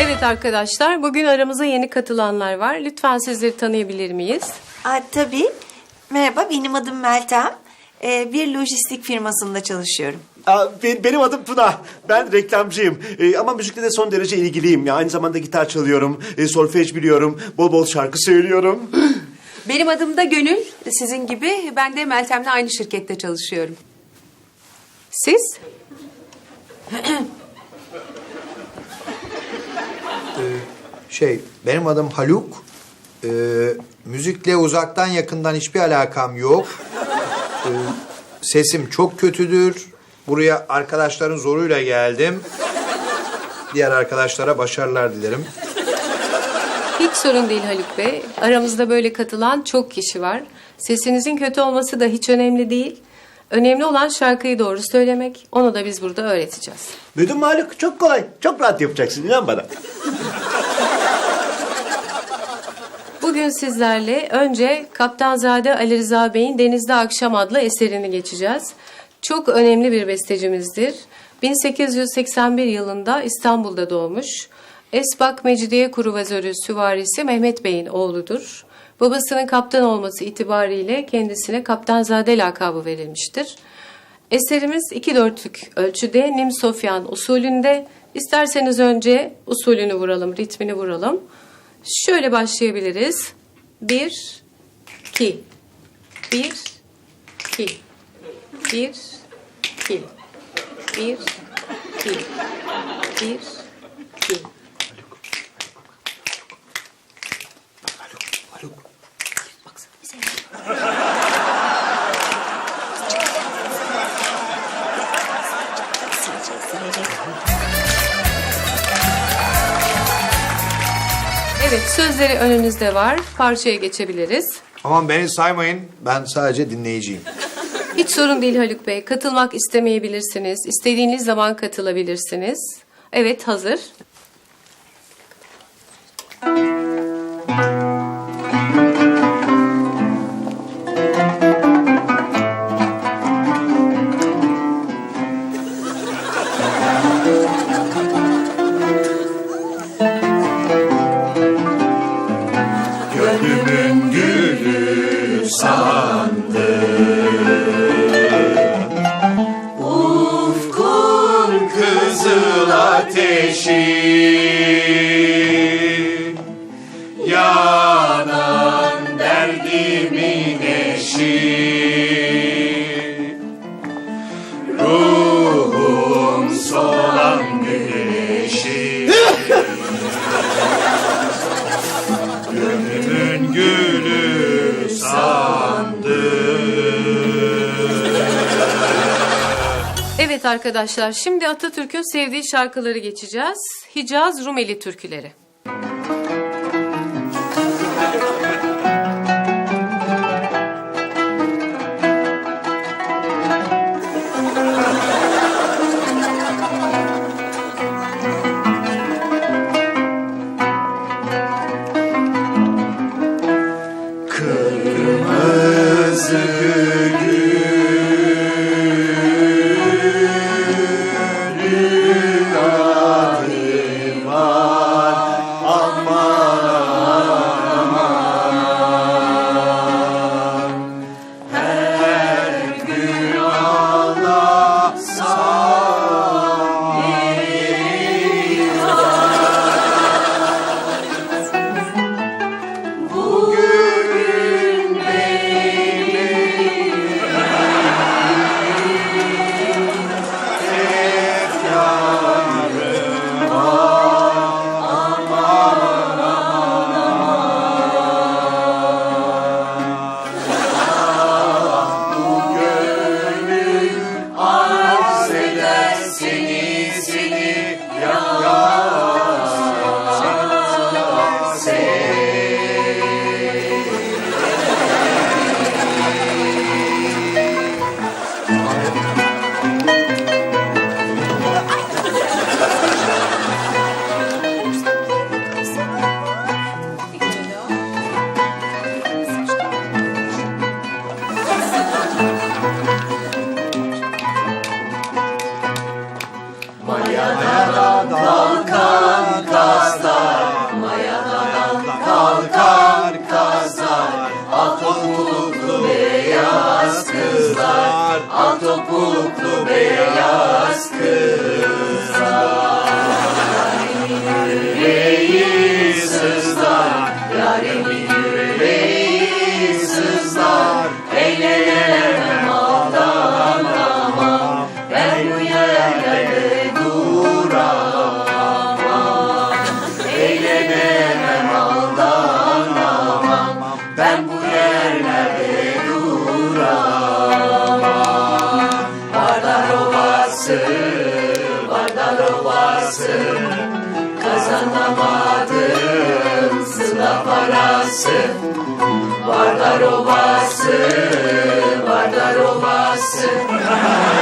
Evet arkadaşlar, bugün aramıza yeni katılanlar var. Lütfen sizleri tanıyabilir miyiz? Aa, tabii. Merhaba, benim adım Meltem. Ee, bir lojistik firmasında çalışıyorum. Aa, be- benim adım Tuna. Ben reklamcıyım. Ee, ama müzikle de son derece ilgiliyim. Ya aynı zamanda gitar çalıyorum, e, solfej biliyorum, bol bol şarkı söylüyorum. Benim adım da Gönül. Sizin gibi ben de Meltem'le aynı şirkette çalışıyorum. Siz? Şey, benim adım Haluk. Ee, müzikle uzaktan yakından hiçbir alakam yok. Ee, sesim çok kötüdür. Buraya arkadaşların zoruyla geldim. Diğer arkadaşlara başarılar dilerim. Hiç sorun değil Haluk Bey. Aramızda böyle katılan çok kişi var. Sesinizin kötü olması da hiç önemli değil. Önemli olan şarkıyı doğru söylemek. Onu da biz burada öğreteceğiz. Müdür Maluk çok kolay. Çok rahat yapacaksın inan bana. Bugün sizlerle önce Kaptanzade Ali Rıza Bey'in Denizde Akşam adlı eserini geçeceğiz. Çok önemli bir bestecimizdir. 1881 yılında İstanbul'da doğmuş. Esbak Mecidiye Kuruvazörü süvarisi Mehmet Bey'in oğludur. Babasının kaptan olması itibariyle kendisine Kaptanzade lakabı verilmiştir. Eserimiz iki dörtlük ölçüde Nim Sofyan usulünde. İsterseniz önce usulünü vuralım, ritmini vuralım. Şöyle başlayabiliriz. Bir, iki, bir, iki, bir, iki, bir, iki, bir, iki. Evet, sözleri önünüzde var. Parçaya geçebiliriz. Aman beni saymayın. Ben sadece dinleyiciyim. Hiç sorun değil Haluk Bey. Katılmak istemeyebilirsiniz. İstediğiniz zaman katılabilirsiniz. Evet, hazır. Kızıl ateşi Evet arkadaşlar, şimdi Atatürk'ün sevdiği şarkıları geçeceğiz. Hicaz Rumeli türküleri. topuklu beyaz kızlar. Al topuklu beyaz kızlar. Yüreği sızlar Yarim Ovası Vardar Ovası Kazanamadım sıla parası. Vardar Ovası Vardar Ovası